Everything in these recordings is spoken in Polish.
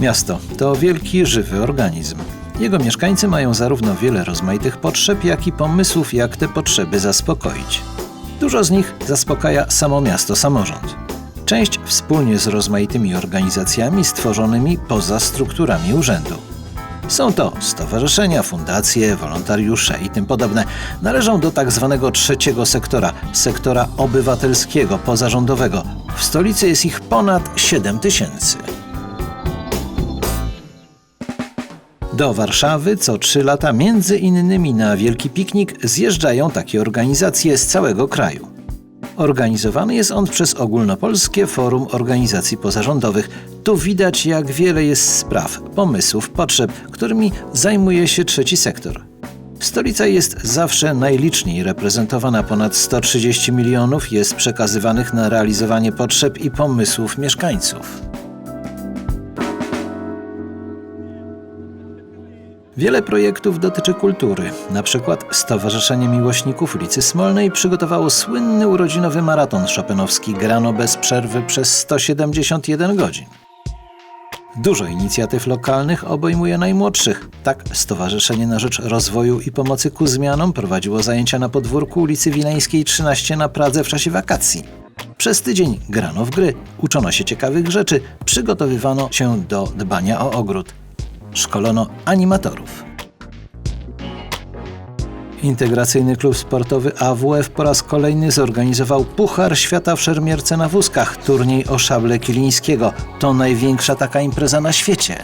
Miasto to wielki, żywy organizm. Jego mieszkańcy mają zarówno wiele rozmaitych potrzeb, jak i pomysłów, jak te potrzeby zaspokoić. Dużo z nich zaspokaja samo miasto, samorząd. Część wspólnie z rozmaitymi organizacjami stworzonymi poza strukturami urzędu. Są to stowarzyszenia, fundacje, wolontariusze i tym podobne. Należą do tak zwanego trzeciego sektora, sektora obywatelskiego, pozarządowego. W stolicy jest ich ponad 7 tysięcy. Do Warszawy co trzy lata między innymi na Wielki Piknik zjeżdżają takie organizacje z całego kraju. Organizowany jest on przez Ogólnopolskie Forum Organizacji Pozarządowych. Tu widać, jak wiele jest spraw, pomysłów, potrzeb, którymi zajmuje się trzeci sektor. Stolica jest zawsze najliczniej reprezentowana. Ponad 130 milionów jest przekazywanych na realizowanie potrzeb i pomysłów mieszkańców. Wiele projektów dotyczy kultury. Na przykład Stowarzyszenie Miłośników ulicy Smolnej przygotowało słynny urodzinowy maraton szopenowski grano bez przerwy przez 171 godzin. Dużo inicjatyw lokalnych obejmuje najmłodszych. Tak, Stowarzyszenie na Rzecz Rozwoju i Pomocy ku Zmianom prowadziło zajęcia na podwórku ulicy Wileńskiej 13 na Pradze w czasie wakacji. Przez tydzień grano w gry, uczono się ciekawych rzeczy, przygotowywano się do dbania o ogród szkolono animatorów. Integracyjny Klub Sportowy AWF po raz kolejny zorganizował Puchar Świata w szermierce na wózkach, turniej o szable Kilińskiego. To największa taka impreza na świecie.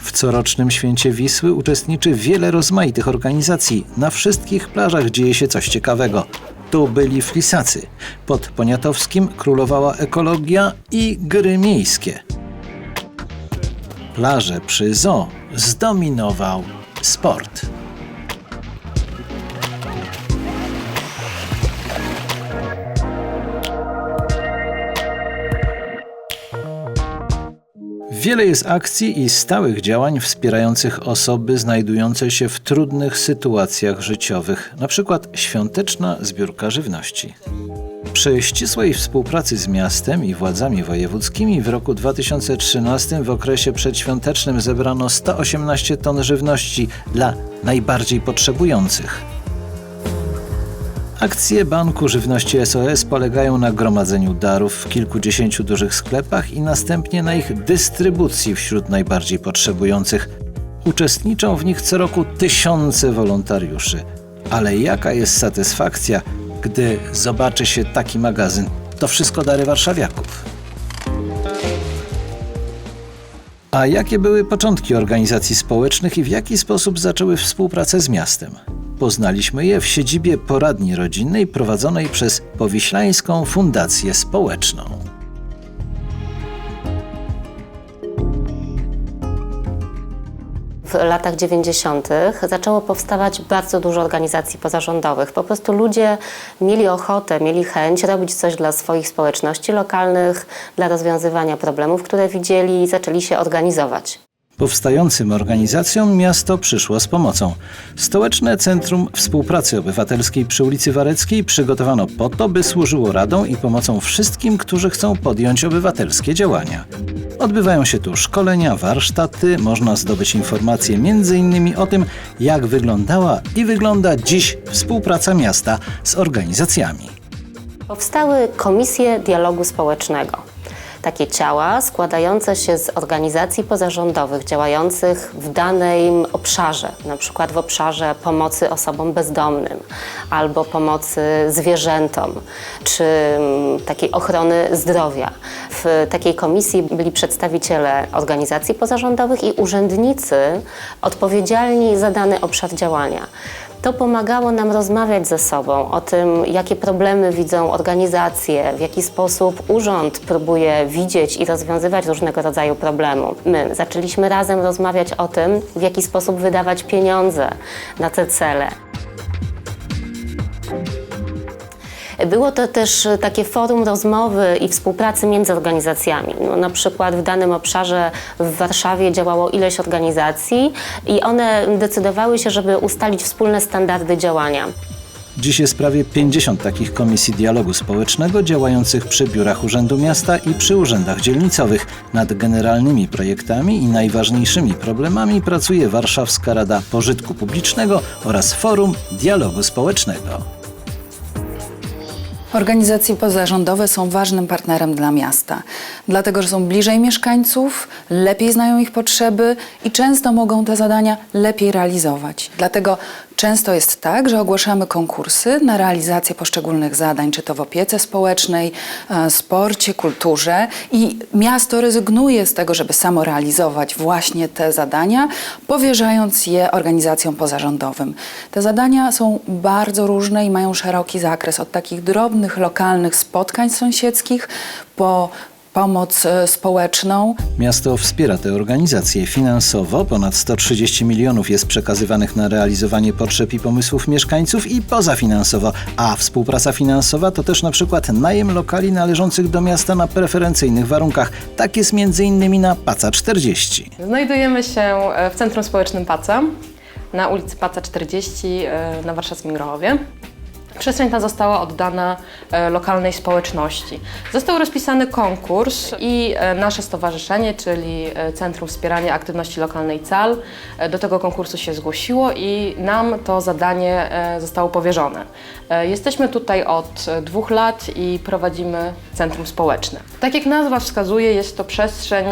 W corocznym święcie Wisły uczestniczy wiele rozmaitych organizacji. Na wszystkich plażach dzieje się coś ciekawego. Tu byli flisacy. Pod Poniatowskim królowała ekologia i gry miejskie. Plaże przy zoo zdominował sport. Wiele jest akcji i stałych działań wspierających osoby znajdujące się w trudnych sytuacjach życiowych, np. świąteczna zbiórka żywności. Przy ścisłej współpracy z miastem i władzami wojewódzkimi w roku 2013 w okresie przedświątecznym zebrano 118 ton żywności dla najbardziej potrzebujących. Akcje Banku Żywności SOS polegają na gromadzeniu darów w kilkudziesięciu dużych sklepach i następnie na ich dystrybucji wśród najbardziej potrzebujących. Uczestniczą w nich co roku tysiące wolontariuszy. Ale jaka jest satysfakcja, gdy zobaczy się taki magazyn? To wszystko dary warszawiaków. A jakie były początki organizacji społecznych i w jaki sposób zaczęły współpracę z miastem? Poznaliśmy je w siedzibie poradni rodzinnej prowadzonej przez Powiślańską Fundację Społeczną. W latach 90. zaczęło powstawać bardzo dużo organizacji pozarządowych. Po prostu ludzie mieli ochotę, mieli chęć robić coś dla swoich społeczności lokalnych, dla rozwiązywania problemów, które widzieli i zaczęli się organizować. Powstającym organizacjom miasto przyszło z pomocą. Stołeczne Centrum Współpracy Obywatelskiej przy ulicy Wareckiej przygotowano po to, by służyło radą i pomocą wszystkim, którzy chcą podjąć obywatelskie działania. Odbywają się tu szkolenia, warsztaty, można zdobyć informacje m.in. o tym, jak wyglądała i wygląda dziś współpraca miasta z organizacjami. Powstały komisje dialogu społecznego. Takie ciała składające się z organizacji pozarządowych działających w danym obszarze, na przykład w obszarze pomocy osobom bezdomnym albo pomocy zwierzętom, czy mm, takiej ochrony zdrowia. W takiej komisji byli przedstawiciele organizacji pozarządowych i urzędnicy odpowiedzialni za dany obszar działania. To pomagało nam rozmawiać ze sobą o tym, jakie problemy widzą organizacje, w jaki sposób urząd próbuje widzieć i rozwiązywać różnego rodzaju problemy. My zaczęliśmy razem rozmawiać o tym, w jaki sposób wydawać pieniądze na te cele. Było to też takie forum rozmowy i współpracy między organizacjami. No, na przykład w danym obszarze w Warszawie działało ileś organizacji i one decydowały się, żeby ustalić wspólne standardy działania. Dziś jest prawie 50 takich komisji dialogu społecznego działających przy biurach Urzędu Miasta i przy urzędach dzielnicowych. Nad generalnymi projektami i najważniejszymi problemami pracuje Warszawska Rada Pożytku Publicznego oraz Forum Dialogu Społecznego. Organizacje pozarządowe są ważnym partnerem dla miasta, dlatego że są bliżej mieszkańców, lepiej znają ich potrzeby i często mogą te zadania lepiej realizować. Dlatego często jest tak, że ogłaszamy konkursy na realizację poszczególnych zadań, czy to w opiece społecznej, e, sporcie, kulturze i miasto rezygnuje z tego, żeby samo realizować właśnie te zadania, powierzając je organizacjom pozarządowym. Te zadania są bardzo różne i mają szeroki zakres od takich drobnych, lokalnych spotkań sąsiedzkich po pomoc e, społeczną, Miasto wspiera te organizacje finansowo. Ponad 130 milionów jest przekazywanych na realizowanie potrzeb i pomysłów mieszkańców i pozafinansowo. A współpraca finansowa to też na przykład najem lokali należących do miasta na preferencyjnych warunkach. Tak jest m.in. na Paca 40. Znajdujemy się e, w Centrum Społecznym Paca, na ulicy Paca 40 e, na warszawskim Grochowie. Przestrzeń ta została oddana e, lokalnej społeczności. Został rozpisany konkurs i e, nasze stowarzyszenie, czyli e, Centrum Wspierania Aktywności Lokalnej CAL, do tego konkursu się zgłosiło i nam to zadanie zostało powierzone. Jesteśmy tutaj od dwóch lat i prowadzimy Centrum Społeczne. Tak jak nazwa wskazuje, jest to przestrzeń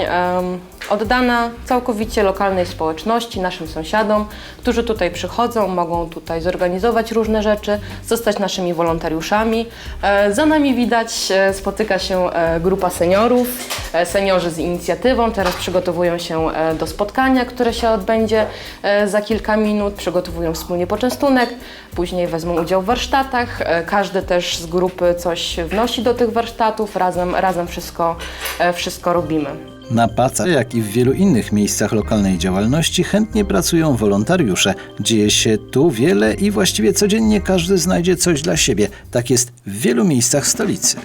oddana całkowicie lokalnej społeczności, naszym sąsiadom, którzy tutaj przychodzą, mogą tutaj zorganizować różne rzeczy, zostać naszymi wolontariuszami. E, Za nami widać, e, spotyka się e, grupa seniorów, seniorzy z inicjatywą, teraz przygotowują się do spotkania, które się odbędzie za kilka minut, przygotowują wspólnie poczęstunek, później wezmą udział w warsztatach, każdy też z grupy coś wnosi do tych warsztatów, razem, razem wszystko, wszystko robimy. Na Paca, jak i w wielu innych miejscach lokalnej działalności, chętnie pracują wolontariusze. Dzieje się tu wiele i właściwie codziennie każdy znajdzie coś dla siebie. Tak jest w wielu miejscach stolicy.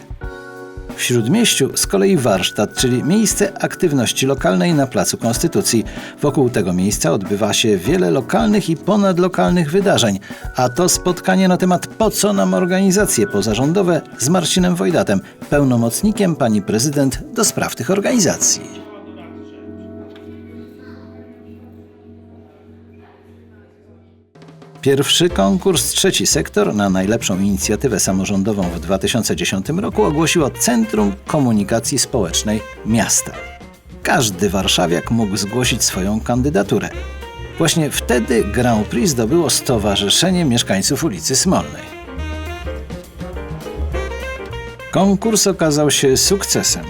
W Śródmieściu z kolei warsztat, czyli miejsce aktywności lokalnej na Placu Konstytucji. Wokół tego miejsca odbywa się wiele lokalnych i ponadlokalnych wydarzeń, a to spotkanie na temat po co nam organizacje pozarządowe z Marcinem Wojdatem, pełnomocnikiem pani prezydent do spraw tych organizacji. Pierwszy konkurs Trzeci Sektor na najlepszą inicjatywę samorządową w 2010 roku ogłosiło Centrum Komunikacji Społecznej Miasta. Każdy warszawiak mógł zgłosić swoją kandydaturę. Właśnie wtedy Grand Prix zdobyło Stowarzyszenie Mieszkańców ulicy Smolnej. Konkurs okazał się sukcesem.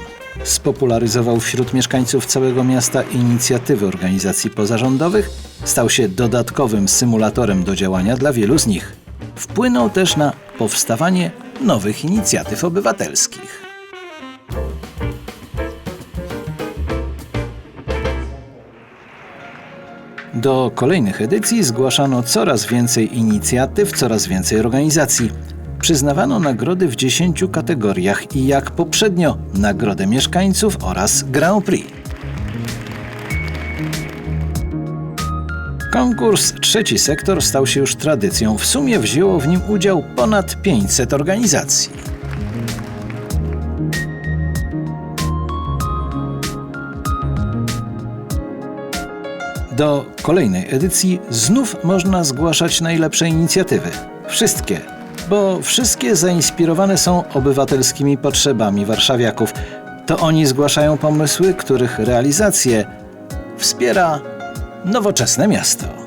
Spopularyzował wśród mieszkańców całego miasta inicjatywy organizacji pozarządowych, stał się dodatkowym symulatorem do działania dla wielu z nich. Wpłynął też na powstawanie nowych inicjatyw obywatelskich. Do kolejnych edycji zgłaszano coraz więcej inicjatyw, coraz więcej organizacji. Przyznawano nagrody w 10 kategoriach i jak poprzednio nagrodę mieszkańców oraz Grand Prix. Konkurs Trzeci Sektor stał się już tradycją. W sumie wzięło w nim udział ponad 500 organizacji. Do kolejnej edycji znów można zgłaszać najlepsze inicjatywy. Wszystkie, bo wszystkie zainspirowane są obywatelskimi potrzebami warszawiaków. To oni zgłaszają pomysły, których realizację wspiera nowoczesne miasto.